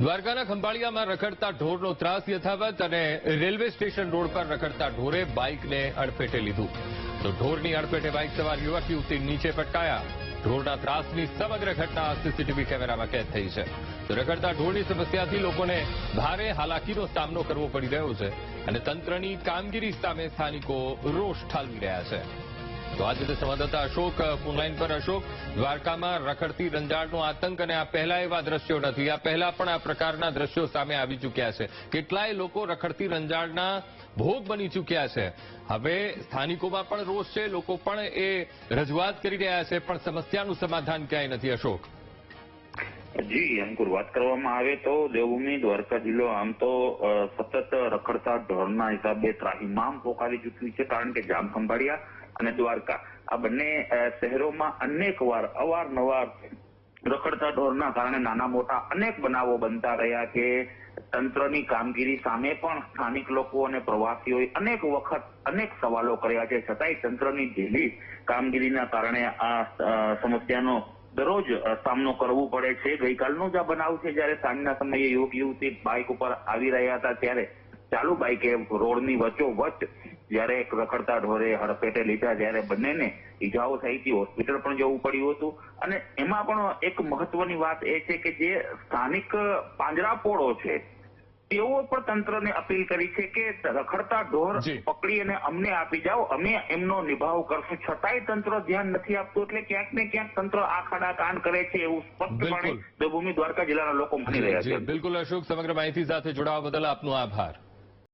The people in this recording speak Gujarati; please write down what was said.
દ્વારકાના ખંભાળિયામાં રખડતા ઢોરનો ત્રાસ યથાવત અને રેલવે સ્ટેશન રોડ પર રખડતા ઢોરે બાઇકને અડફેટે લીધું. તો ઢોરની અડફેટે બાઇક સવાર યુવક યુવતી નીચે પટકાયા. ઢોરના ત્રાસની સમગ્ર ઘટના સીસીટીવી કેમેરામાં કેદ થઈ છે. તો રખડતા ઢોરની સમસ્યાથી લોકોને ભારે હાલાકીનો સામનો કરવો પડી રહ્યો છે અને તંત્રની કામગીરી સામે સ્થાનિકો રોષ ઠાલવી રહ્યા છે. તો તે સંવાદદાતા અશોક ફોનલાઈન પર અશોક. દ્વારકામાં રખડતી રંજાડનો આતંક અને આ પહેલા એવા દ્રશ્યો નથી. આ પહેલા પણ આ પ્રકારના દ્રશ્યો સામે આવી ચૂક્યા છે. કેટલાય લોકો રખડતી રંજાડના ભોગ બની ચૂક્યા છે. હવે સ્થાનિકોમાં પણ રોષ છે. લોકો પણ એ રજૂઆત કરી રહ્યા છે, પણ સમસ્યાનું સમાધાન ક્યાંય નથી, અશોક. જી અંકુર વાત કરવામાં આવે તો દેવભૂમિ, દ્વારકા જિલ્લો આમ તો સતત રખડતા ઢોરના હિસાબે ત્રાહિમામ પોકારી ચૂક્યું છે કારણ કે જામ ખંભાળિયા અને દ્વારકા. આ બંને શહેરોમાં અનેક વાર અવારનવાર રખડતા ઢોરના કારણે નાના મોટા અનેક બનાવો બનતા રહ્યા કે તંત્રની કામગીરી સામે પણ સ્થાનિક લોકો અને પ્રવાસીઓએ અનેક વખત અનેક સવાલો કર્યા છે. છતાંય તંત્રની ઢીલી કામગીરીના કારણે આ સમસ્યાનો દરરોજ સામનો કરવો પડે છે. ગઈકાલનો જ આ બનાવ છે જ્યારે સાંજના સમયે યુવક, યુવતી બાઇક ઉપર આવી રહ્યા હતા ત્યારે ચાલુ બાઇકે રોડની વચ્ચોવચ્ચ જ્યારે એક રખડતા ઢોરે હડફેટે લીધા ત્યારે બંનેને ઈજાઓ થઈ હતી. હોસ્પિટલ પણ જવું પડ્યું હતું. અને એમાં પણ એક મહત્વની વાત એ છે કે જે સ્થાનિક પાંજરાપોળો છે તેઓ પણ તંત્રને અપીલ કરી છે કે રખડતા ઢોર પકડી અને અમને આપી જાઓ. અમે એમનો નિભાવ કરશું. છતાંય તંત્ર ધ્યાન નથી આપતું એટલે ક્યાંક ને ક્યાંક તંત્ર આ ખાડા કાન કરે છે એવું સ્પષ્ટપણે. દેવભૂમિ દ્વારકા જિલ્લાના લોકો માની રહ્યા છે. બિલકુલ અશોક સમગ્ર માહિતી સાથે જોડાવા બદલ આપનો આભાર.